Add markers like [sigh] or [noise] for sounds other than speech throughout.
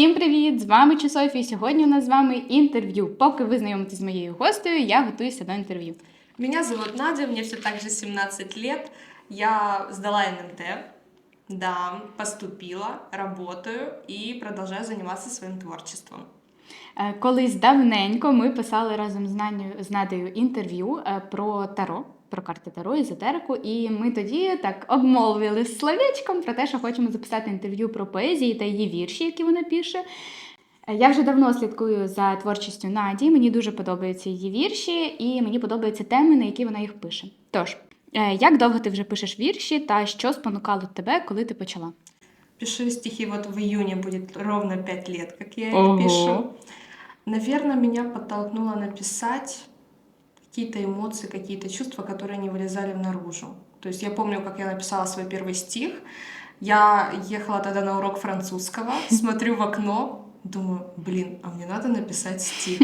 Всім привіт! З вами Часофі. Сьогодні у нас з вами інтерв'ю. Поки ви знайомитесь з моєю гостею, я готуюся до інтерв'ю. Меня зовут Надя, мне все так же 17 лет. Я сдала НМТ, да, поступила, работаю и продолжаю заниматься своим творчеством. Е, Колись давненько ми писали разом з Надею, з Надею інтерв'ю е, про таро, про карти таро, езотерику, і ми тоді так обмовили з словечком про те, що хочемо записати інтерв'ю про поезії та її вірші, які вона пише. Я вже давно слідкую за творчістю Наді. Мені дуже подобаються її вірші, і мені подобаються теми, на які вона їх пише. Тож, е, як довго ти вже пишеш вірші, та що спонукало тебе, коли ти почала? Пишу стихи, вот в июне будет ровно 5 лет, как я их Ого. пишу. Наверное, меня подтолкнуло написать какие-то эмоции, какие-то чувства, которые не вылезали наружу. То есть я помню, как я написала свой первый стих. Я ехала тогда на урок французского, [laughs] смотрю в окно, думаю, блин, а мне надо написать стих.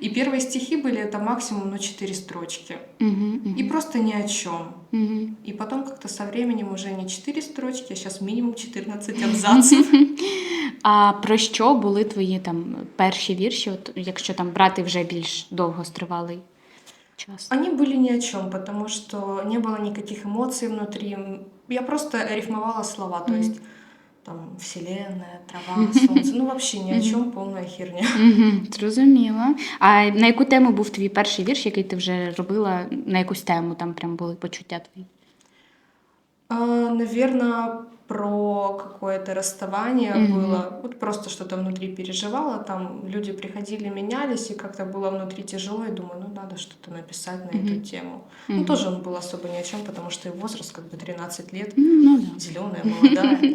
И первые стихи были это максимум, ну, 4 строчки. Угу, И просто ни о чем. угу. И потом как-то со временем уже не 4 строчки, а сейчас минимум 14 абзацев. [laughs] А про що були твої там перші вірші, от, якщо там брати вже більш довгостривалий час? Они были ни о чем, потому что не было никаких эмоций внутри. Я просто рифмовала слова, то Мгм. есть там вселенная, трава, солнце, ну вообще ни о чем, полная херня. Угу, зрозуміло. А на яку тему був твій перший вірш, який ти вже робила? На якусь тему там прям були почуття твої? Наверное, про какое-то расставание Мгм. было. Вот просто что-то внутри переживала. Там люди приходили, менялись, и как-то было внутри тяжело. И думаю, ну надо что-то написать на Мгм. эту тему. Ну Мгм. тоже он был особо ни о чем, потому что и возраст как бы 13 лет, Ну да. зеленая, молодая. [laughs]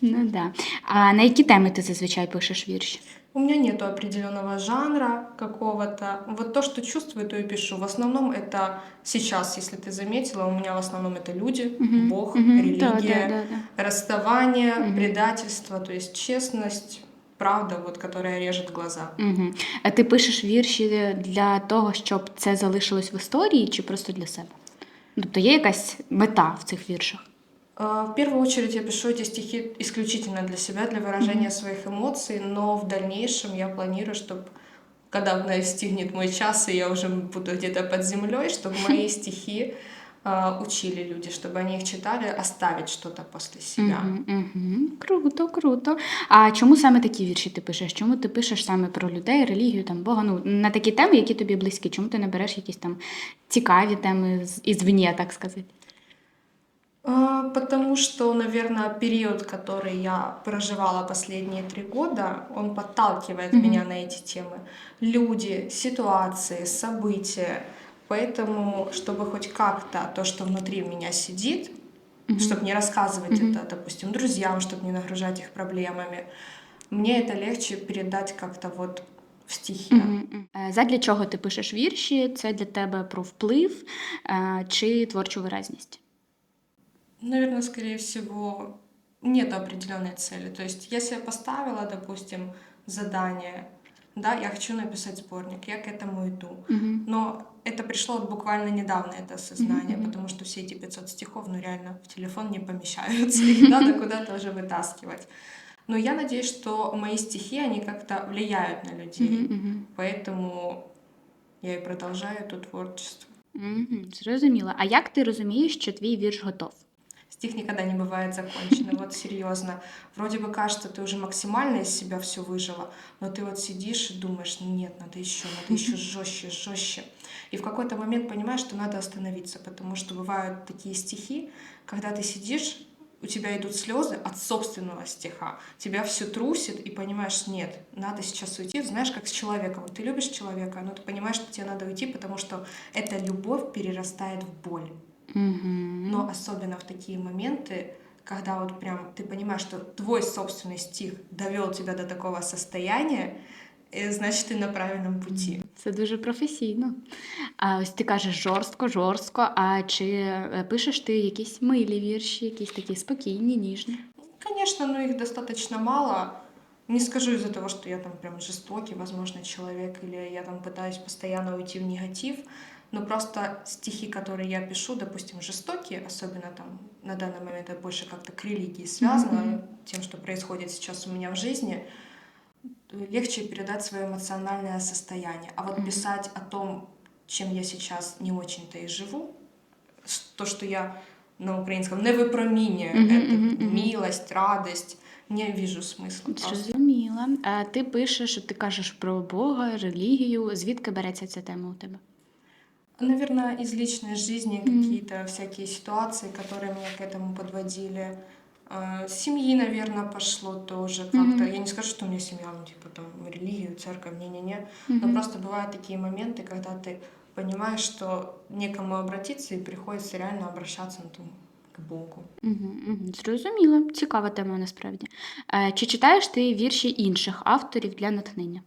Ну да. А на які теми ти зазвичай пишеш вірші? У меня нету определенного жанра какого-то. Вот то, что чувствую, то и пишу. В основном это сейчас, если ты заметила, у меня в основном это люди, Мгм, Бог, мгм, религия, да, да, да, да. расставание, Мгм. предательство, то есть честность, правда, вот, которая режет глаза. Угу. А ти пишеш вірші для того, щоб це залишилось в історії, чи просто для себе? Тобто є якась мета в цих віршах? А, В первую очередь я пишу эти стихи исключительно для себя, для выражения Мгм. своих эмоций, но в дальнейшем я планирую, чтобы когда настигнет мой час, и я уже буду где-то под землей, чтобы [laughs] мои стихи а, учили люди, чтобы они их читали, оставить что-то после себя. Угу, угу. Круто, круто. А чому саме такі вірші ти пишеш? Чому ти пишеш саме про людей, релігію, там Бога? Ну на такі теми, які тобі близькі? Чому ти не береш якісь там цікаві теми з ізвні, так сказати? А, Потому что, наверное, период, который я проживала последние три года, он подталкивает Мгм. меня на эти темы. Люди, ситуации, события. Поэтому, чтобы хоть как-то то, что внутри меня сидит, Мгм. чтобы не рассказывать Мгм. это, допустим, друзьям, чтобы не нагружать их проблемами, мне это легче передать как-то вот в стихи. Мгм, мгм. Е, Задля чого ти пишеш вірші? Це для тебе про вплив е, чи творчу виразність? Наверное, скорее всего, нет определенной цели. То есть я себе поставила, допустим, задание, да, я хочу написать сборник, я к этому иду. Угу. Но это пришло вот буквально недавно, это осознание, Мгм. потому что все эти 500 стихов, ну реально, в телефон не помещаются, их надо куда-то уже вытаскивать. Но я надеюсь, что мои стихи, они как-то влияют на людей, поэтому я и продолжаю это творчество. Угу. Зрозуміла. А як ти розумієш, що твій вірш готов? Стих никогда не бывает законченным. Вот серьезно. Вроде бы кажется, ты уже максимально из себя все выжила, но ты вот сидишь и думаешь, нет, надо еще, надо еще жестче, жестче. И в какой-то момент понимаешь, что надо остановиться, потому что бывают такие стихи, когда ты сидишь, у тебя идут слезы от собственного стиха, тебя все трусит, и понимаешь, нет, надо сейчас уйти. Знаешь, как с человеком. Ты любишь человека, но ты понимаешь, что тебе надо уйти, потому что эта любовь перерастает в боль. Угу. Но особенно в такие моменты, когда вот прям ты понимаешь, что твой собственный стих довел тебя до такого состояния, э, значит, ты на правильном пути. Це дуже професійно. А ось ти кажеш жорстко, жорстко. А чи е, пишеш ти якісь милі вірші, якісь такі спокійні, ніжні? Конечно, но их достаточно мало. Не скажу из-за того, что я там прям жестокий, возможно, человек, или я там пытаюсь постоянно уйти в негатив, но просто стихи, которые я пишу, допустим, жестокие, особенно там на данный момент это больше как-то к религии связано, Мгм. тем, что происходит сейчас у меня в жизни, легче передать свое эмоциональное состояние. А вот Мгм. писать о том, чем я сейчас не очень-то и живу, с- то, что я на украинском не випромінюю, Мгм, это мгм, мгм. милость, радость, не вижу смысла. просто. Зрозуміла. А ти пишеш, ти кажеш про Бога, релігію. Звідки береться ця тема у тебе? Наверное, из личной жизни Мгм. какие-то всякие ситуации, которые меня к этому подводили. А, С семьи, наверное, пошло тоже как-то. Мгм. Я не скажу, что у меня семья, ну, типа, там, религию, церковь, не-не-не. Мгм. Но просто бывают такие моменты, когда ты понимаешь, что некому обратиться, и приходится реально обращаться ну, там, к Богу. Мгм, мгм. Зрозуміла. Цікава тема насправді. Е, Чи читаєш ти вірші інших авторів для натхнення?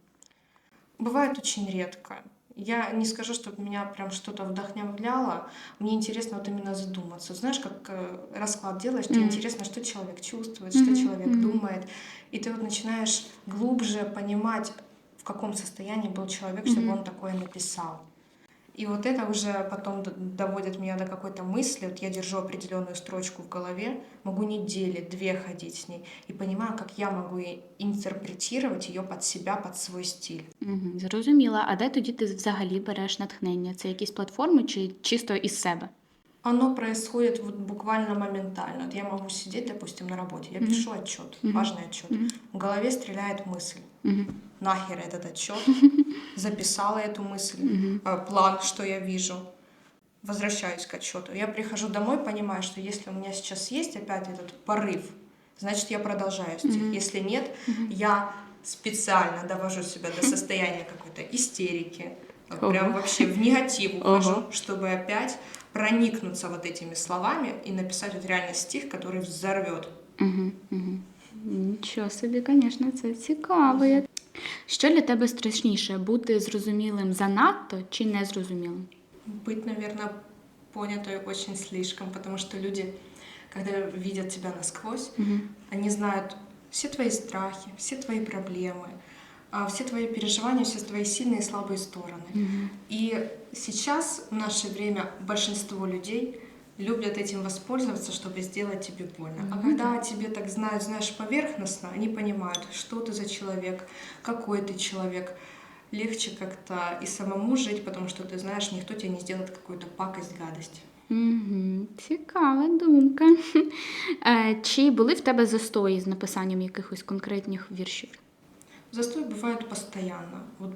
Бывает очень редко. Я не скажу, чтобы меня прям что-то вдохновляло. Мне интересно вот именно задуматься. Знаешь, как э, расклад делаешь, тебе Мгм. интересно, что человек чувствует, Мгм, что человек мгм. думает. И ты вот начинаешь глубже понимать, в каком состоянии был человек, чтобы Мгм. он такое написал. И вот это уже потом д- доводит меня до какой-то мысли. Вот я держу определенную строчку в голове, могу недели, две ходить с ней, и понимаю, как я могу и интерпретировать ее под себя, под свой стиль. Мгм, Зрозуміла. А де тоді ти взагалі береш натхнення? Це якісь платформи чи чисто із себе? Оно происходит вот буквально моментально. Вот я могу сидеть, допустим, на работе, я Мгм. пишу отчет, Мгм. важный отчет. Мгм, В голове стреляет мысль. мгм, Нахер этот отчет? [laughs] Записала эту мысль, мгм, э, план, что я вижу. Возвращаюсь к отчету. Я прихожу домой, понимаю, что если у меня сейчас есть опять этот порыв, значит, я продолжаю стих. Мгм. Если нет, мгм. я специально довожу себя до состояния [laughs] какой-то истерики, Ого. прям вообще в негатив Ого. ухожу, чтобы опять проникнуться вот этими словами и написать вот реально стих, который взорвет. Мгм, мгм. Нічого собі, звісно, це цікаво. Я- Що для тебе страшніше бути зрозумілим занадто чи незрозумілим? Быть, наверное, понятой очень слишком, потому что люди, когда видят тебя насквозь, Мгм, они знают все твои страхи, все твои проблемы, а, все твои переживания, все твои сильные и слабые стороны. мгм, И сейчас, в наше время, большинство людей любят этим воспользоваться, чтобы сделать тебе больно. А Мгм. когда тебе так знают, знаешь, поверхностно, они понимают, что ты за человек, какой ты человек. Легче как-то и самому жить, потому что ты знаешь, никто тебе не сделает какую-то пакость, гадость. мгм. Цікава думка. [laughs] Е, Чи були в тебе застої з написанням якихось конкретних віршів? Застой бывает постоянно. Вот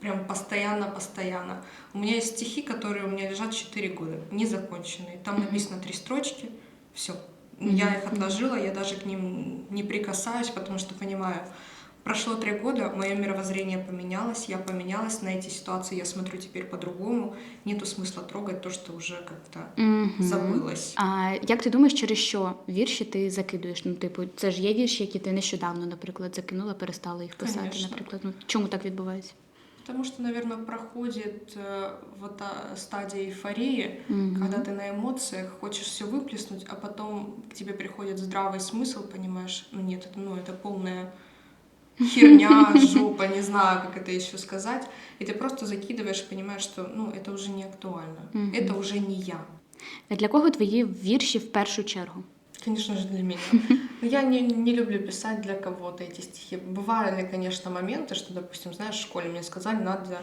прям постоянно-постоянно. У меня есть стихи, которые у меня лежат 4 года, незаконченные. Там Мгм. написано три строчки, все. Мгм, Я их мгм. отложила, я даже к ним не прикасаюсь, потому что понимаю, прошло три года, мое мировоззрение поменялось, я поменялась на эти ситуации, я смотрю теперь по-другому. Нету смысла трогать то, что уже как-то Мгм. забылось. А як ти думаєш, через що вірші ти закидуєш? Ну, типу, це ж є вірші, які ти нещодавно, наприклад, закинула, перестала їх писати, Конечно. наприклад. Ну, чому так відбувається? Потому что, наверное, проходит э, вот та стадия эйфории, Мгм. когда ты на эмоциях хочешь все выплеснуть, а потом к тебе приходит здравый смысл, понимаешь, ну нет, это, ну, это полная херня, [laughs] жопа, не знаю, как это еще сказать. И ты просто закидываешь, понимаешь, что ну, это уже не актуально. Мгм. Это уже не я. Для кого твої вірші в першу чергу? Конечно же, для меня. [laughs] Но я не, не люблю писать для кого-то эти стихи. Бывали, конечно, моменты, что, допустим, знаешь, в школе мне сказали, Надя,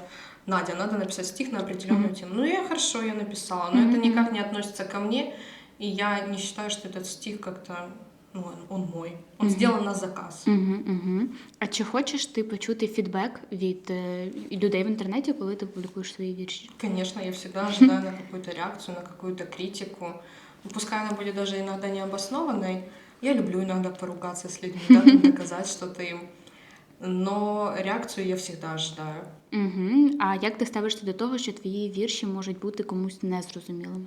Надя, надо написать стих на определенную Мгм. тему. Ну, я хорошо, я написала, но Мгм, это никак мгм. не относится ко мне, и я не считаю, что этот стих как-то, ну, он, он мой. Он Мгм. сделан на заказ. Угу, угу. А чи хочеш ти почути фідбек від е, людей в інтернеті, коли ти публікуєш свої вірші? Конечно, я всегда ожидаю на какую-то реакцию, на какую-то критику. Ну, Пускай она будет даже иногда необоснованной. Я люблю иногда поругаться с людьми, да, там доказать что-то им. Но реакцію я завжди ожидаю. Угу. А як ти ставишся до того, що твої вірші можуть бути комусь незрозумілими?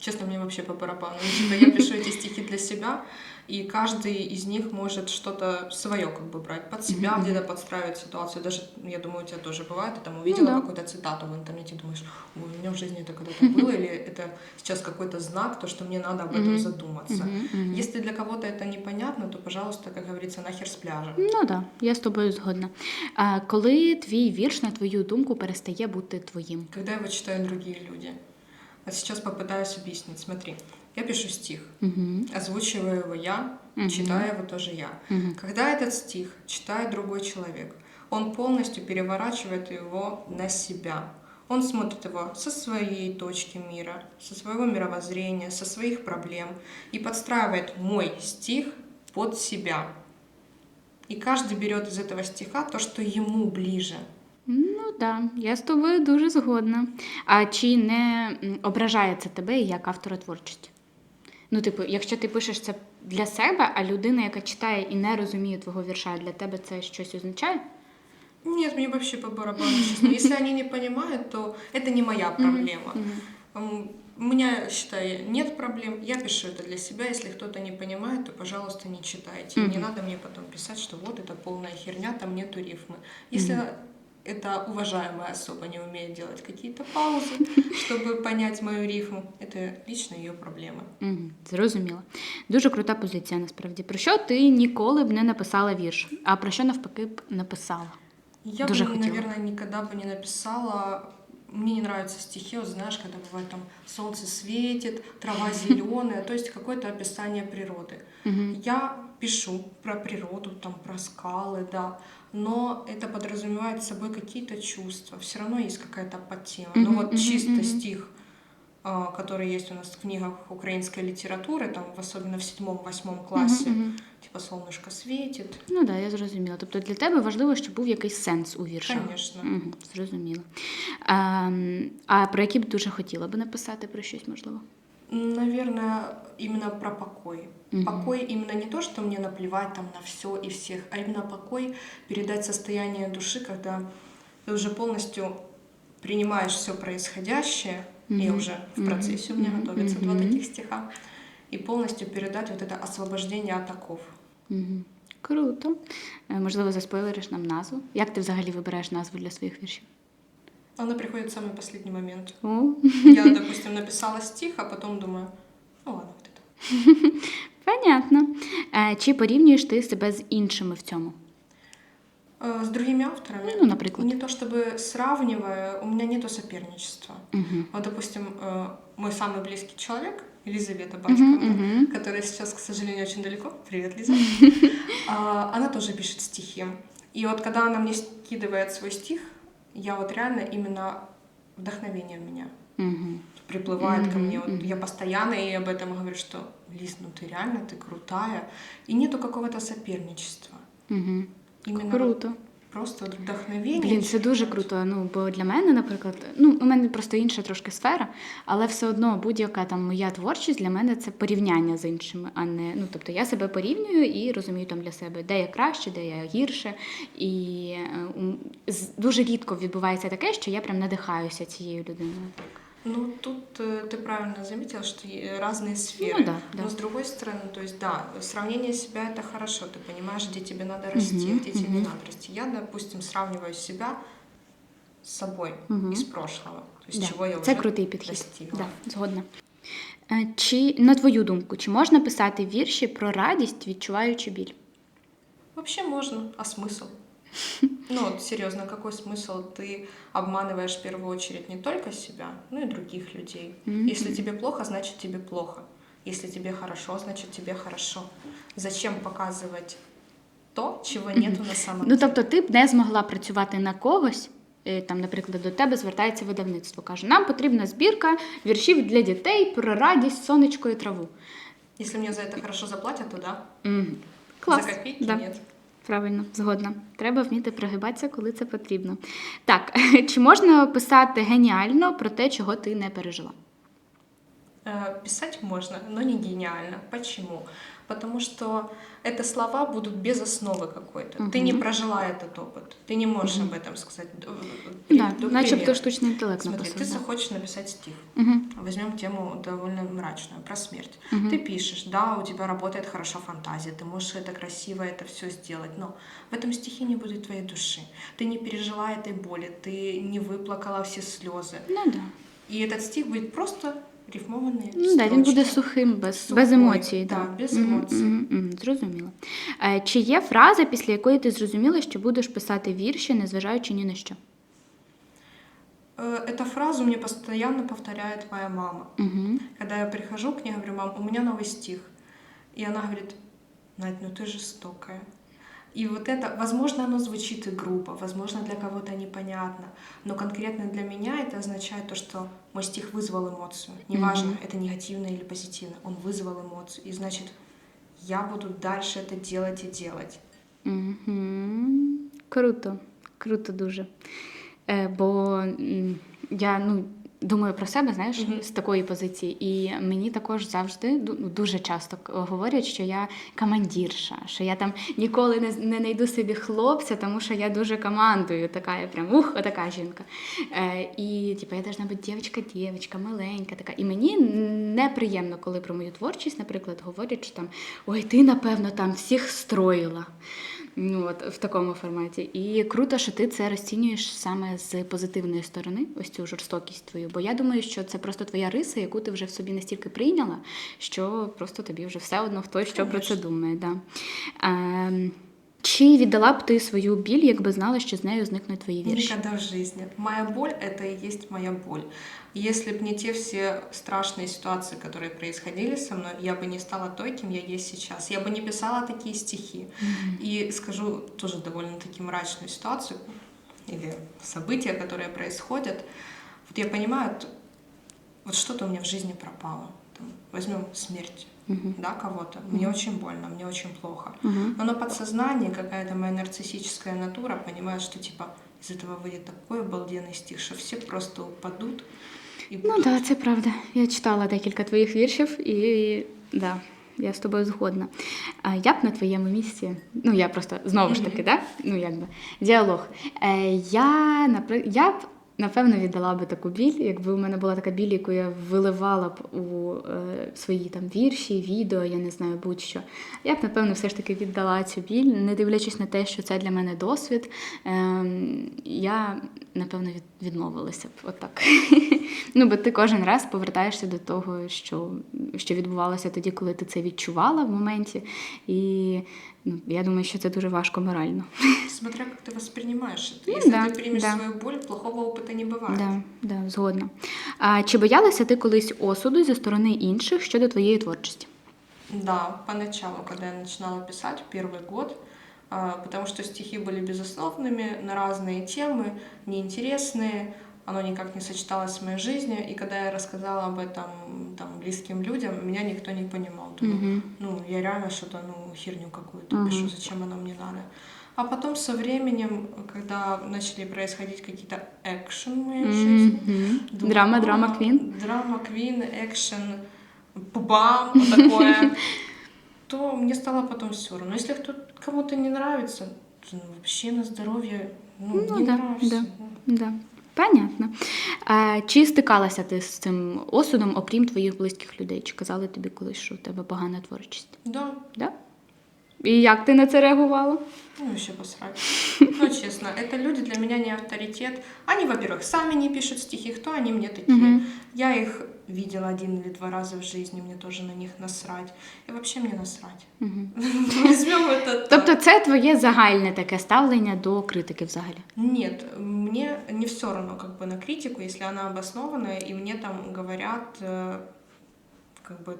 Честно, мне вообще по барабану. Ну, типа, я пишу эти стихи для себя, и каждый из них может что-то свое как бы брать под себя, Мгм. где-то подстраивать ситуацию. Даже, я думаю, у тебя тоже бывает, ты там увидела да. какую-то цитату в интернете, думаешь, ой, у меня в жизни это когда-то было, или это сейчас какой-то знак, то, что мне надо об этом Мгм. задуматься. Мгм, мгм. Если для кого-то это непонятно, то, пожалуйста, как говорится, нахер с пляжа. Ну так, да, я з тобою згодна. А коли твій вірш, на твою думку, перестає бути твоїм? Когда его читают другие люди. А сейчас попытаюсь объяснить. Смотри, Я пишу стих, Угу. озвучиваю его я, Мгм. читаю его тоже я. Угу. Когда этот стих читает другой человек, он полностью переворачивает его на себя. Он смотрит его со своей точки мира, со своего мировоззрения, со своих проблем и подстраивает мой стих под себя. И каждый берет из этого стиха то, что ему ближе. Ну так, я з тобою дуже згодна. А чи не м, ображає це тебе як автора творчості? Ну, типу, якщо ти пишеш це для себе, а людина, яка читає і не розуміє твого вірша, для тебе це щось означає? Нет, мне вообще по барабану, честно. Если они не понимают, то это не моя проблема. М, У меня, считай, нет проблем. Я пишу это для себя. Если кто-то не понимает, то, пожалуйста, не читайте. И Не Мгм. надо мне потом писать, что вот это полная херня, там нету рифмы. Если эта уважаемая особа не умеет делать какие-то паузы, чтобы понять мою рифму, это лично ее проблемы. Угу, зрозуміло. Дуже крута позиція, насправді. Про що ти ніколи б не написала вірш, а про що навпаки б написала? Я Дуже бы, хотела. наверное, никогда бы не написала. Мне не нравятся стихи, вот знаешь, когда бывает там солнце светит, трава [laughs] зеленая, то есть какое-то описание природы. Угу. Я пишу про природу, там, про скалы, да, но это подразумевает собой какие-то чувства. Все равно есть какая-то подтема. Но Мгм, вот чисто стих, а, который есть у нас в книгах украинской литературы, там, в- особенно в седьмом-восьмом классе, типа «Солнышко светит», Ну так, да, я зрозуміла. Тобто для тебе важливо, щоб був якийсь сенс у віршах. конечно. Угу, зрозуміло. Ем, а про які б дуже хотіла би написати про щось, можливо? Наверное, именно про покой. Мгм. Покой именно не то, что мне наплевать там на все и всех, а именно покой передать состояние души, когда ты уже полностью принимаешь все происходящее, и Мгм. уже в Мгм. процессе у меня Мгм. готовится два Мгм. таких стиха, и полностью передать вот это освобождение от оков. Угу. Круто. Е, Можливо, заспойлериш нам назву. Як ти взагалі вибираєш назву для своїх віршів? Она приходит в самый последний момент. О, Я, допустим, написала стих, а потом думаю, ну ладно, вот это. [laughs] понятно. Е, Чи порівнюєш ти себе з іншими в цьому? Э, С другими авторами? Ну, наприклад. Не то чтобы сравнивая, у меня нету соперничества. Угу. Вот, допустим, э, мой самый близкий человек, Елизавета Батьковна, Угу. которая сейчас, к сожалению, очень далеко. Привет, Лиза. [laughs] А, Она тоже пишет стихи. И вот когда она мне скидывает свой стих, я вот реально именно вдохновение в меня Угу. приплывает ко Мгм, мне. Вот мгм. я постоянно ей об этом говорю, что Лиз, ну ты реально, ты крутая. И нету какого-то соперничества. Угу. Именно вот Круто. просто вот вдохновение. Блін, це дуже круто. Ну, бо для мене, наприклад, ну, у мене просто інша трошки сфера, але все одно будь-яка там моя творчість для мене це порівняння з іншими, а не ну, тобто я себе порівнюю і розумію там для себе, де я краще, де я гірше. І е, дуже рідко відбувається таке, що я прям надихаюся цією людиною. Ну, тут э, ты правильно заметила, что и разные сферы. Ну да, да. Но с другой стороны, то есть, да, сравнение себя это хорошо. Ты понимаешь, где тебе надо расти, Мгм, где тебе не мгм. надо расти. Я, допустим, сравниваю себя с собой Мгм. из прошлого. То есть, Да, чего я Це уже крутий підхід. достигла. Да, згодна. Е, Чи, на твою думку, чи можна писати вірші про радість, відчуваючи біль? Вообще можно, а смысл? Ну, вот серьезно, какой смысл? Ты обманываешь в первую очередь не только себя, но и других людей. Мгм. Если тебе плохо, значит тебе плохо. Если тебе хорошо, значит тебе хорошо. Зачем показывать то, чего нету на самом Ну деле? тобто, ти б не змогла працювати на когось. е, Там, наприклад, до тебе звертається видавництво. каже: нам потрібна збірка віршів для дітей про радість, сонечко і траву. Если мне за это хорошо заплатят, то да. Мгм. Клас. За копейки Да. нет. Правильно, згодна. Треба вміти пригибатися, коли це потрібно. Так, [laughs] чи можна писати геніально про те, чого ти не пережила? Э, Писать можно, но не гениально. Почему? Потому что это слова будут без основы какой-то. Ты не прожила этот опыт. Ты не можешь Мгм. об этом сказать. Д- Да, к начебто примеру. штучний інтелект Смотри, ты написав. да. захочешь написать стих. Мгм. Возьмем тему довольно мрачную, про смерть. Мгм. Ты пишешь, да, у тебя работает хорошо фантазия, ты можешь это красиво, это все сделать, но в этом стихе не будет твоей души. Ты не пережила этой боли, ты не выплакала все слезы. Ну да. И этот стих будет просто рифмованный. Ну да, він буде сухим, без, без Сухой, емоцій. да, да. без Мгм, емоцій. мгм, мгм, Зрозуміло. Е, Чи є фраза, після якої ти зрозуміла, що будеш писати вірші, незважаючи ні на що? э, эту фразу мне постоянно повторяет моя мама. Угу. Когда я прихожу к ней, говорю, мам, у меня новый стих. И она говорит, Надь, ну ты жестокая. И вот это, возможно, оно звучит и грубо, возможно, для кого-то непонятно, но конкретно для меня это означает то, что мой стих вызвал эмоцию. Неважно, это негативно или позитивно, он вызвал эмоцию. И значит, я буду дальше это делать и делать. Угу. Круто, круто дуже. Е, бо я ну, думаю про себе, знаєш, Мгм. з такої позиції. І мені також завжди ну, дуже часто говорять, що я командірша, що я там ніколи не, не знайду собі хлопця, тому що я дуже командую. Така я прям ух, отака жінка. Е, і типу, я должна бути дівчинка-дівчинка, маленька така. І мені неприємно, коли про мою творчість, наприклад, говорять, що там ой, ти напевно там всіх строїла. Ну, от в такому форматі. І круто, що ти це розцінюєш саме з позитивної сторони, ось цю жорстокість твою. Бо я думаю, що це просто твоя риса, яку ти вже в собі настільки прийняла, що просто тобі вже все одно хтось що про це думає. Да. Ем, чи віддала б ти свою біль, якби знала, що з нею зникнуть твої вірші? Никогда в жизни. Моя боль — это и есть моя боль. И Если бы не те все страшные ситуации, которые происходили со мной, я бы не стала той, кем я есть сейчас. Я бы не писала такие стихи. И скажу тоже довольно-таки мрачную ситуацию или события, которые происходят. Вот я понимаю, т- вот что-то у меня в жизни пропало. Там, возьмем смерть Мгм. да, кого-то. Мне очень больно, мне очень плохо. Мгм. Но на подсознании какая-то моя нарциссическая натура понимает, что типа из этого выйдет такой обалденный стих, что все просто упадут и Ну будут. так, да, це правда. Я читала декілька твоїх віршів і да, я з тобою згодна. А я б на твоєму місці, ну я просто знову ж таки, да? ну якби діалог. Е, я, напри... я б напевно віддала би таку біль, якби у мене була така біль, яку я виливала б у е, свої там вірші, відео, я не знаю, будь-що. Я б, напевно, все ж таки віддала цю біль, не дивлячись на те, що це для мене досвід. Е, я, напевно, від, відмовилася б отак. [laughs] ну, бо ти кожен раз повертаєшся до того, що, що відбувалося тоді, коли ти це відчувала в моменті. І ну, я думаю, що це дуже важко морально. Смотря как ты воспринимаешь это. Ну Если да, ты примешь да. свою боль, плохого опыта не бывает. Да, да, згодна. А, чи боялася ти колись осуду зі сторони інших щодо твоєї творчості? Да, поначалу, когда я начинала писать, первый год, а, потому что стихи были безусловными на разные темы, неинтересные, оно никак не сочеталось с моей жизнью, и когда я рассказала об этом там, близким людям, меня никто не понимал. Думаю, Мгм. ну, я реально что-то, ну, херню какую-то Мгм. пишу, зачем оно мне надо. А потом со временем, когда начали происходить какие-то экшен в моей жизни, Мгм. Думаю, Драма, «А, драма, квін. Драма, квин, экшен, бам, вот такое. [laughs] То мне стало потом все равно. Если кто кому-то не нравится, то, ну, вообще на здоровье, ну, Ну не да, нравишься. да. Да. Понятно. А, чи стикалася ти з цим осудом, окрім твоїх близьких людей? Чи казали тобі колись, що в тебе погана творчість? Да, Да? І як ти на це реагувала? ну вообще посрать. Ну, честно, это люди для меня не авторитет. Они, во-первых, сами не пишут стихи, кто они мне такие. Мгм. Я их видела один или два раза в жизни, мне тоже на них насрать. И вообще мне насрать. Мгм. [laughs] Возьмем это так. Тобто це твоє загальне таке ставлення до критики взагалі? Нет, мне не все равно как бы на критику, если она обоснованная, и мне там говорят э, как бы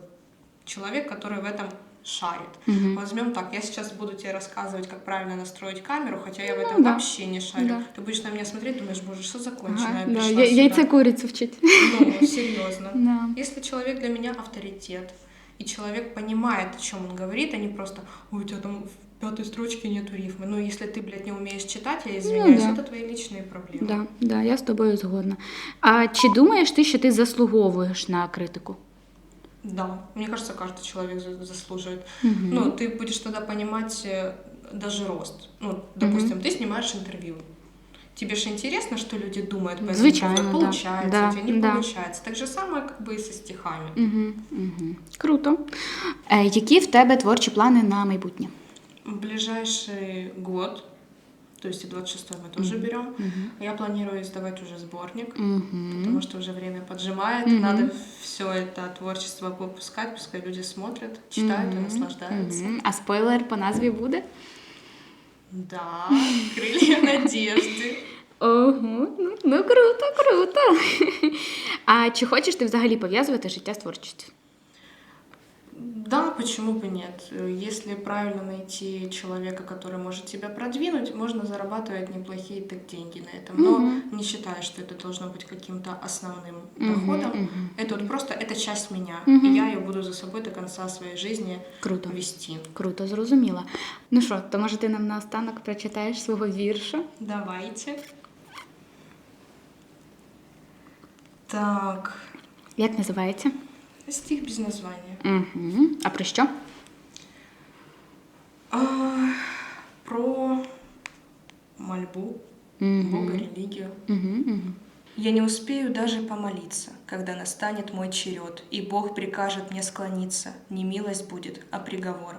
человек, который в этом шарит. Мгм. Возьмем так, я сейчас буду тебе рассказывать, как правильно настроить камеру, хотя я в этом Ну да. вообще не шарю. Да. Ты будешь на меня смотреть, думаешь, боже, что за конченая Ага, да, я- сюда?» яйце курицю вчить. Ну, серьезно. [laughs] Да. Если человек для меня авторитет, и человек понимает, о чем он говорит, а не просто, ой, у тебя там в пятой строчке нету рифмы. Ну, если ты, блядь, не умеешь читать, я извиняюсь, Ну да. это твои личные проблемы. Да, да, я з тобою згодна. А чи думаєш ти, що ти заслуговуєш на критику? Да, мне кажется, каждый человек за- заслуживает. Мгм. Ну, ты будешь тогда понимать э, даже рост. Ну, допустим, ты снимаешь интервью. Тебе же интересно, что люди думают по этому Звичайно, поводу. да. Получается, Да, у тебя не да. получается. Так же самое, как бы и со стихами. Угу, угу. Круто. Е, які в тебе творчі плани на майбутнє? В ближайший год, то есть и 26 мы тоже берем, я планирую издавать уже сборник. Угу. Потому что уже время поджимает, Мгм. надо все это творчество выпускать, пускай люди смотрят, читают и наслаждаются. А спойлер по назві буде? Да, крылья надежды. Ого, ну, ну круто, круто. А чи хочеш ти взагалі пов'язувати життя з творчістю? Да, почему бы нет? Э, Если правильно найти человека, который может тебя продвинуть, можно зарабатывать неплохие так деньги на этом. Но Мгм. не считаю, что это должно быть каким-то основным Мгм, доходом. мгм. Это вот просто это часть меня, Мгм. и я ее буду за собой до конца своей жизни Круто. вести. Круто, зрозуміла. Ну що, то може ти нам наостанок прочитаєш свого вірша? Давайте. Так, Як називається? Стих без названия. Угу. А про що? А, про мольбу, Мгм. Бога, религию. Угу, угу. Я не успею даже помолиться, когда настанет мой черед, и Бог прикажет мне склониться. Не милость будет, а приговор.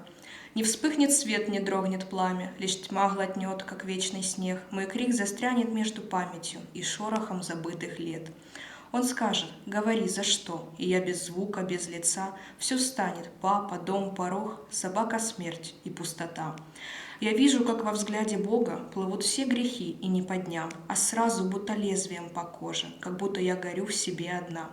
Не вспыхнет свет, не дрогнет пламя, лишь тьма глотнет, как вечный снег. Мой крик застрянет между памятью и шорохом забытых лет. Он скажет, говори, за что, и я без звука, без лица, все станет, папа, дом, порог, собака, смерть и пустота. Я вижу, как во взгляде Бога плывут все грехи и не по дням, а сразу будто лезвием по коже, как будто я горю в себе одна.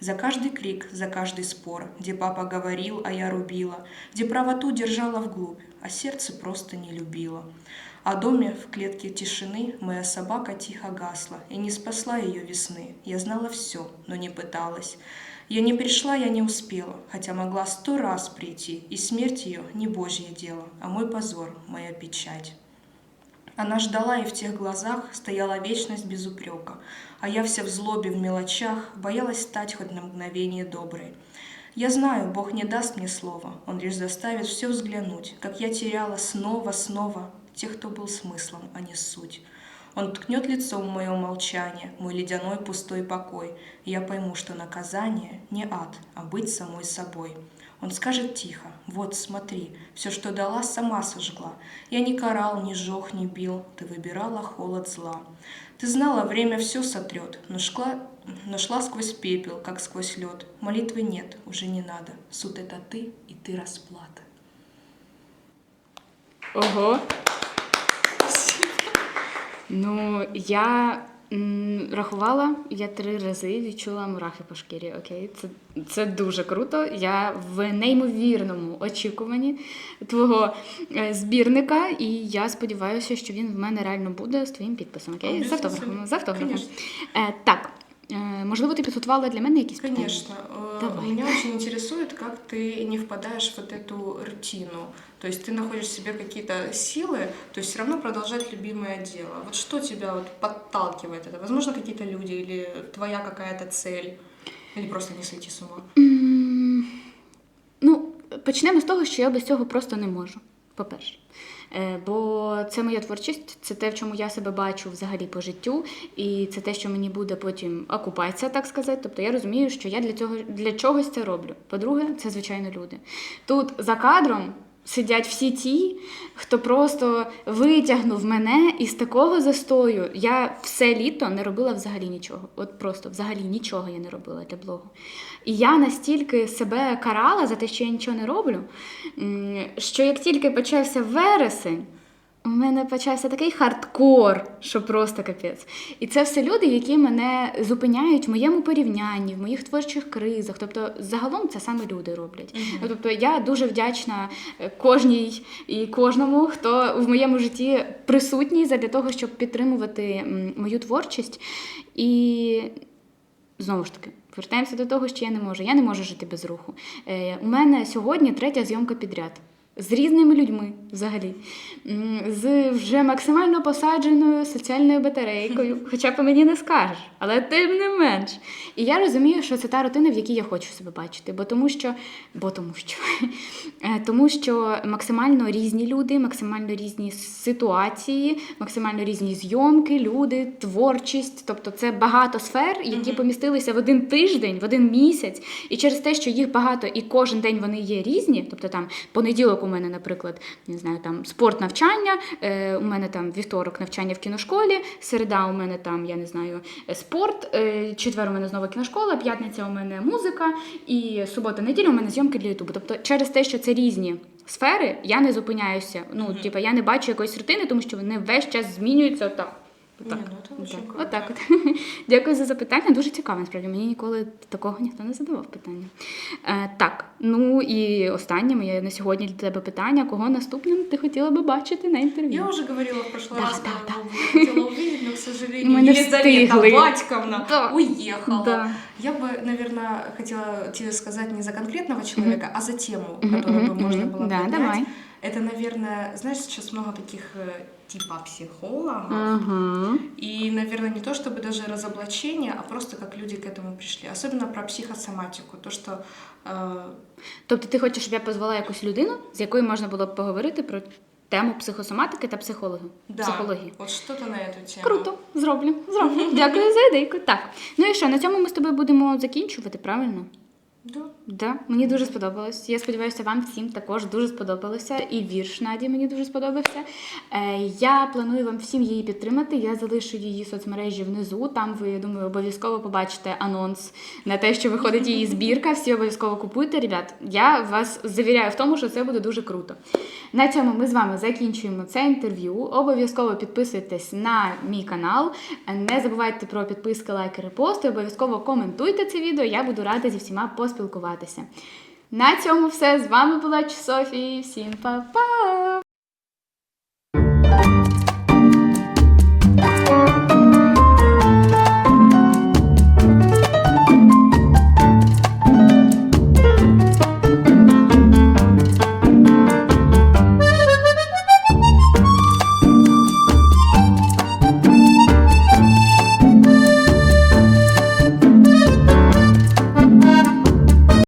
За каждый крик, за каждый спор, где папа говорил, а я рубила, где правоту держала вглубь, а сердце просто не любила. О доме в клетке тишины моя собака тихо гасла и не спасла ее весны. Я знала все, но не пыталась. Я не пришла, я не успела, хотя могла сто раз прийти, и смерть ее не Божье дело, а мой позор, моя печать. Она ждала, и в тех глазах стояла вечность без упрека, а я вся в злобе, в мелочах, боялась стать хоть на мгновение доброй. Я знаю, Бог не даст мне слова, Он лишь заставит все взглянуть, как я теряла снова, снова тех, кто был смыслом, а не суть. Он ткнет лицом в мое молчание, мой ледяной пустой покой, я пойму, что наказание не ад, а быть самой собой. Он скажет тихо, вот смотри, все, что дала, сама сожгла. Я не карал, не жег, не бил, ты выбирала холод зла. Ты знала, время все сотрет, но шла, но шла сквозь пепел, как сквозь лед. Молитвы нет, уже не надо. Суд это ты, и ты расплата. Ого. Ну, я м, рахувала, я три рази відчула мурахи по шкірі. Окей, це, це дуже круто. Я в неймовірному очікуванні твого е, збірника, і я сподіваюся, що він в мене реально буде з твоїм підписом. Окей, з автографом. З автографом. Е, так, можливо, ти підготувала для мене якісь питання? Конечно. Э, Давай. Меня очень интересует, как ты не впадаешь в вот эту рутину. То есть ты находишь в себе какие-то силы, то есть все равно продолжать любимое дело. Вот что тебя вот подталкивает это? Возможно, какие-то люди или твоя какая-то цель? Или просто не сойти с ума? Ну, почнемо з того, що я без цього просто не можу. По-перше. Е, Бо це моя творчість, це те, в чому я себе бачу взагалі по життю, і це те, що мені буде потім окупація, так сказати. Тобто я розумію, що я для цього для чогось це роблю. По-друге, це звичайно люди. Тут за кадром сидять всі ті, хто просто витягнув мене із такого застою. Я все літо не робила взагалі нічого. От просто взагалі нічого я не робила для блогу. І я настільки себе карала за те, що я нічого не роблю, що як тільки почався вересень, у мене почався такий хардкор, що просто капець. І це все люди, які мене зупиняють в моєму порівнянні, в моїх творчих кризах. Тобто, загалом це саме люди роблять. Ну, тобто, я дуже вдячна е, кожній і кожному, хто в моєму житті присутній для того, щоб підтримувати мою творчість. І знову ж таки. Повертаємося до того, що я не можу. Я не можу жити без руху. Е, у мене сьогодні третя зйомка підряд. З різними людьми взагалі, з вже максимально посадженою соціальною батарейкою, [laughs] хоча по мені не скажеш, але тим не менш. І я розумію, що це та рутина, в якій я хочу себе бачити, бо тому що, бо тому що, [laughs] Е, тому що максимально різні люди, максимально різні ситуації, максимально різні зйомки, люди, творчість. Тобто це багато сфер, які помістилися в один тиждень, в один місяць. І через те, що їх багато і кожен день вони є різні. Тобто там понеділок мене, наприклад, не знаю, там спорт навчання, е, у мене там вівторок навчання в кіношколі, середа у мене там, я не знаю, е, спорт, е, четвер у мене знову кіношкола, п'ятниця у мене музика, і субота, неділя у мене зйомки для Ютубу. Тобто, через те, що це різні. Сфери я не зупиняюся. Ну, Мгм. типа, я не бачу якоїсь рутини, тому що вони весь час змінюються так. Не, ну это очень Так, круто. отак от. [laughs] Дякую за запитання. Дуже цікаво, насправді. Мені ніколи такого ніхто не задавав питання. Е, так, ну і останнє моє на сьогодні для тебе питання: кого наступним ти хотіла би бачити на інтерв'ю? Я уже говорила в прошлый Да, раз, да, кого бы я хотела увидеть, но, к сожалению, Мы не Елизавета встигли. Батьковна Да. уехала. Да. Я бы, наверное, хотела тебе сказать не за конкретного человека, а за тему, Мгм, которую бы мгм, можно мгм. было Да, поднять. давай. Это, наверное, знаешь, сейчас много таких э, типа психологов. Ага. И, наверное, не то чтобы даже разоблачение, а просто как люди к этому пришли. Особенно про психосоматику. То, что э, Тобто ти хочеш, щоб я позвала якусь людину, з якою можна було б поговорити про тему психосоматики та психологи, да, психології. вот что-то на эту тему. Круто, зроблю, зроблю. Дякую за ідейку. Так. Ну і що, на цьому ми з тобою будемо закінчувати, правильно? Да. Да, мені дуже сподобалось. Я сподіваюся, вам всім також дуже сподобалося. І вірш Наді мені дуже сподобався. Е, я планую вам всім її підтримати. Я залишу її соцмережі внизу. Там ви, я думаю, обов'язково побачите анонс на те, що виходить її [laughs] збірка. Всі обов'язково купуйте. Ребят, я вас завіряю в тому, що це буде дуже круто. На цьому ми з вами закінчуємо це інтерв'ю. Обов'язково підписуйтесь на мій канал. Не забувайте про підписки, лайки, репости. Обов'язково коментуйте це відео. Я буду рада зі всіма поспілкуватися. На цьому все. З вами була Софі. Всім па-па!